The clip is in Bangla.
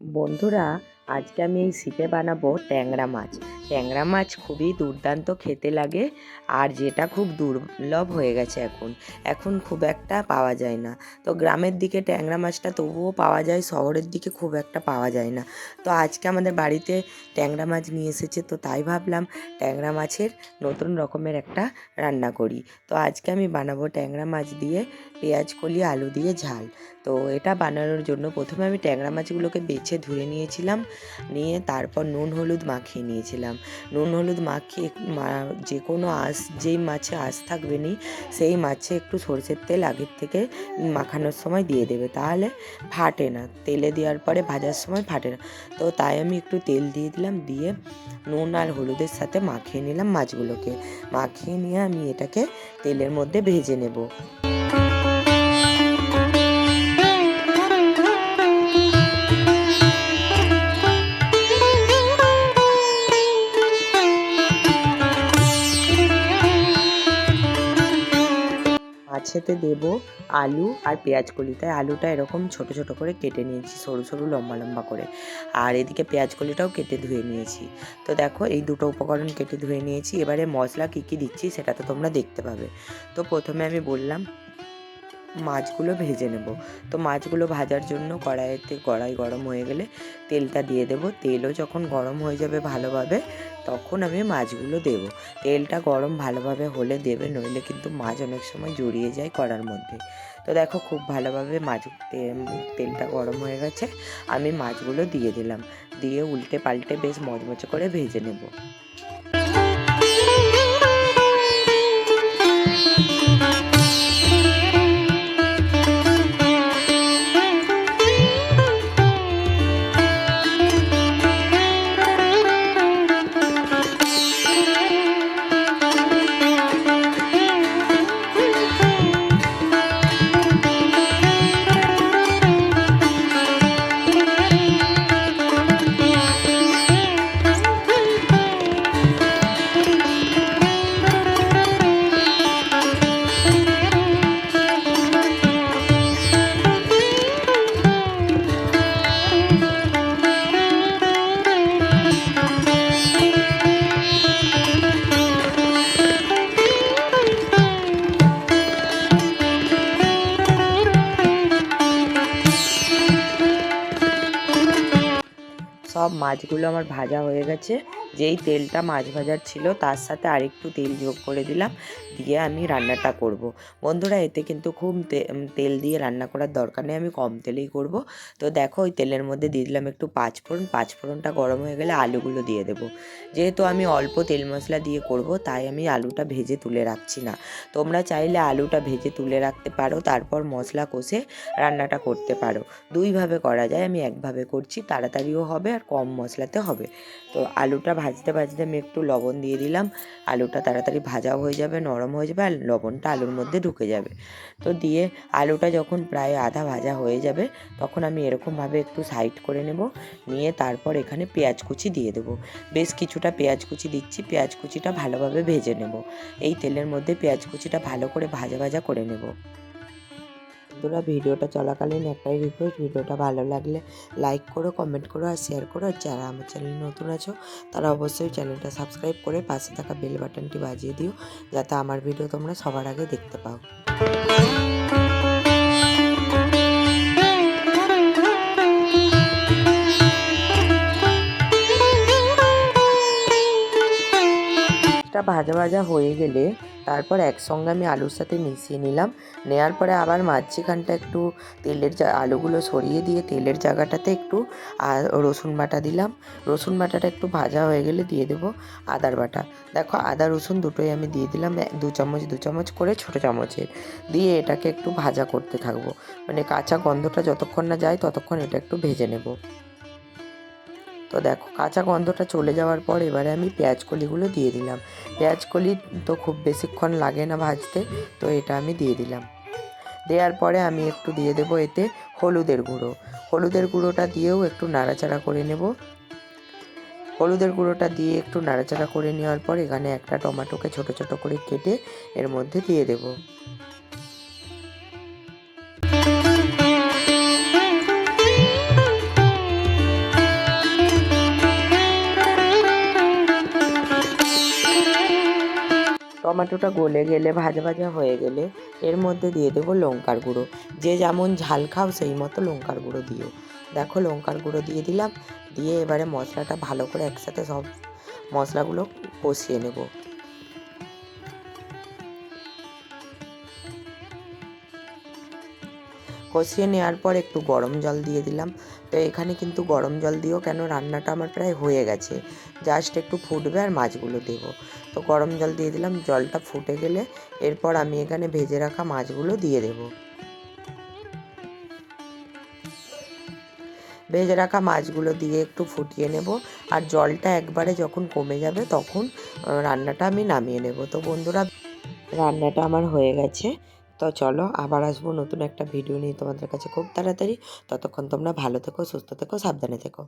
বন্ধুরা আজকে আমি এই শীতে বানাবো ট্যাংরা মাছ। ট্যাংরা মাছ খুবই দুর্দান্ত খেতে লাগে আর যেটা খুব দুর্লভ হয়ে গেছে এখন। এখন খুব একটা পাওয়া যায় না। তো গ্রামের দিকে ট্যাংরা মাছটা তবুও পাওয়া যায়, শহরের দিকে খুব একটা পাওয়া যায় না। তো আজকে আমাদের বাড়িতে ট্যাংরা মাছ নিয়ে এসেছে, তো তাই ভাবলাম ট্যাংরা মাছের নতুন রকমের একটা রান্না করি। তো আজকে আমি বানাবো ট্যাংরা মাছ দিয়ে পেঁয়াজ, কলি, আলু দিয়ে ঝাল। তো এটা বানানোর জন্য প্রথমে আমি ট্যাংরা মাছগুলোকে বেছে ধুয়ে নিয়েছিলাম, নিয়ে তারপর নুন, হলুদ মাখিয়ে নিয়েছিলাম। নুন, হলুদ মাখিয়ে যে কোনো আঁশ, যেই মাছে আঁশ থাকবে নি, সেই মাছে একটু সরষের তেল আগের থেকে মাখানোর সময় দিয়ে দেবে। তাহলে ফাটে না। তেলে দেওয়ার পরে ভাজার সময় ফাটে না। তো তাই আমি একটু তেল দিয়ে দিলাম, দিয়ে নুন আর হলুদের সাথে মাখিয়ে নিলাম মাছগুলোকে। মাখিয়ে নিয়ে আমি এটাকে তেলের মধ্যে ভেজে নেব। মাছেতে দেব, আলু আর পেঁয়াজ কলি। তাই আলুটা এরকম ছোট ছোট করে কেটে নিয়েছি, সরু সরু, লম্বা লম্বা করে। আর এদিকে পেঁয়াজ কলিটাও কেটে ধুয়ে নিয়েছি। তো দেখো, এই দুটো উপকরণ কেটে ধুয়ে নিয়েছি। এবারে মশলা কী কী দিচ্ছি সেটা তো তোমরা দেখতে পাবে। তো প্রথমে আমি বললাম মাছগুলো ভেজে নেব। তো মাছগুলো ভাজার জন্য কড়াইতে কড়াই গরম হয়ে গেলে তেলটা দিয়ে দেব। তেলও যখন গরম হয়ে যাবে ভালোভাবে, তখন আমি মাছগুলো দেব। তেলটা গরম ভালোভাবে হলে দেবে, নইলে কিন্তু মাছ অনেক সময় জড়িয়ে যায় কড়ার মধ্যে। তো দেখো খুব ভালোভাবে মাছ তেলটা গরম হয়ে গেছে, আমি মাছগুলো দিয়ে দিলাম। দিয়ে উল্টে পাল্টে বেশ মচমচে করে ভেজে নেব। সব মাছগুলো আমার ভাজা হয়ে গেছে। যেই তেলটা মাছ ভাজার ছিল তার সাথে আরেকটু তেল যোগ করে দিলাম, দিয়ে আমি রান্নাটা করব। বন্ধুরা, এতে কিন্তু খুব তেল দিয়ে রান্না করার দরকার নেই, আমি কম তেলেই করব। তো দেখো, ওই তেলের মধ্যে দিয়ে দিলাম একটু পাঁচফোড়ন। পাঁচফোড়নটা গরম হয়ে গেলে আলুগুলো দিয়ে দেবো। যেহেতু আমি অল্প তেল মশলা দিয়ে করব, তাই আমি আলুটা ভেজে তুলে রাখছি না। তোমরা চাইলে আলুটা ভেজে তুলে রাখতে পারো, তারপর মশলা কষে রান্নাটা করতে পারো। দুইভাবে করা যায়, আমি একভাবে করছি, তাড়াতাড়িও হবে আর কম মশলাতে হবে। তো আলুটা ভাজতে ভাজতে আমি একটু লবণ দিয়ে দিলাম। আলুটা তাড়াতাড়ি ভাজাও হয়ে যাবে, নরম হয়ে যাবে আর লবণটা আলুর মধ্যে ঢুকে যাবে। তো দিয়ে আলুটা যখন প্রায় আধা ভাজা হয়ে যাবে, তখন আমি এরকমভাবে একটু সাইড করে নেব। নিয়ে তারপর এখানে পেঁয়াজ কুচি দিয়ে দেবো। বেশ কিছুটা পেঁয়াজ কুচি দিচ্ছি, পেঁয়াজ কুচিটা ভালোভাবে ভেজে নেব। এই তেলের মধ্যে পেঁয়াজ কুচিটা ভালো করে ভাজা ভাজা করে নেব। বন্ধুরা, ভিডিওটা চলাকালীন একটাই রিকোয়েস্ট ভিডিওটা ভালো লাগলে লাইক করো কমেন্ট করো আর শেয়ার করো। আর যারা আমার চ্যানেল নতুন আছো, তারা অবশ্যই চ্যানেলটা সাবস্ক্রাইব করে পাশে থাকা বেল বাটনটি বাজিয়ে দিও, যাতে আমার ভিডিও তোমরা সবার আগে দেখতে পাও। ভাজা ভাজা হয়ে গেলে তারপর একসঙ্গে আমি আলুর সাথে মিশিয়ে নিলাম। নেওয়ার পরে আবার মাঝখানটা একটু তেলের আলুগুলো সরিয়ে দিয়ে তেলের জায়গাটাতে একটু রসুন বাটা দিলাম। রসুন বাটাটা একটু ভাজা হয়ে গেলে দিয়ে দেবো আদার বাটা। দেখো আদা, রসুন দুটোই আমি দিয়ে দিলাম দু চামচ দু চামচ করে ছোটো চামচের। দিয়ে এটাকে একটু ভাজা করতে থাকব। মানে কাঁচা গন্ধটা যতক্ষণ না যায় ততক্ষণ এটা একটু ভেজে নেব। তো দেখো, কাঁচা গন্ধটা চলে যাওয়ার পর এবারে আমি পেঁয়াজ কলিগুলো দিয়ে দিলাম। পেঁয়াজ কলি তো খুব বেশিক্ষণ লাগে না ভাজতে, তো এটা আমি দিয়ে দিলাম। দেওয়ার পরে আমি একটু দিয়ে দেবো এতে হলুদের গুঁড়ো। হলুদের গুঁড়োটা দিয়েও একটু নাড়াচাড়া করে নেব। হলুদের গুঁড়োটা দিয়ে একটু নাড়াচাড়া করে নেওয়ার পর এখানে একটা টমেটোকে ছোট ছোট করে কেটে এর মধ্যে দিয়ে দেবো। টমেটোটা গলে গেলে, ভাজা ভাজা হয়ে গেলে এর মধ্যে দিয়ে দেবো লঙ্কার গুঁড়ো। যে যেমন ঝাল খাও, সেই মতো লঙ্কার গুঁড়ো দিও। দেখো লঙ্কার গুঁড়ো দিয়ে দিলাম, দিয়ে এবারে মশলাটা ভালো করে একসাথে সব মশলাগুলো কষিয়ে নেব। কষিয়ে নেওয়ার পর একটু গরম জল দিয়ে দিলাম। তো এখানে কিন্তু গরম জল দিয়েও কেন রান্নাটা আমার প্রায় হয়ে গেছে। জাস্ট একটু ফুটবে আর মাছগুলো দেবো। তো গরম জল দিয়ে দিলাম, জলটা ফুটে গেলে এরপর আমি এখানে ভেজে রাখা মাছগুলো দিয়ে দেবো। ভেজে রাখা মাছগুলো দিয়ে একটু ফুটিয়ে নেব আর জলটা একবারে যখন কমে যাবে তখন রান্নাটা আমি নামিয়ে নেব। তো বন্ধুরা, রান্নাটা আমার হয়ে গেছে। তো চলো আবার আসব নতুন একটা ভিডিও নিয়ে তোমাদের কাছে খুব তাড়াতাড়ি। ততক্ষণ তোমরা ভালো থেকো, সুস্থ থেকো, সাবধানে থেকো।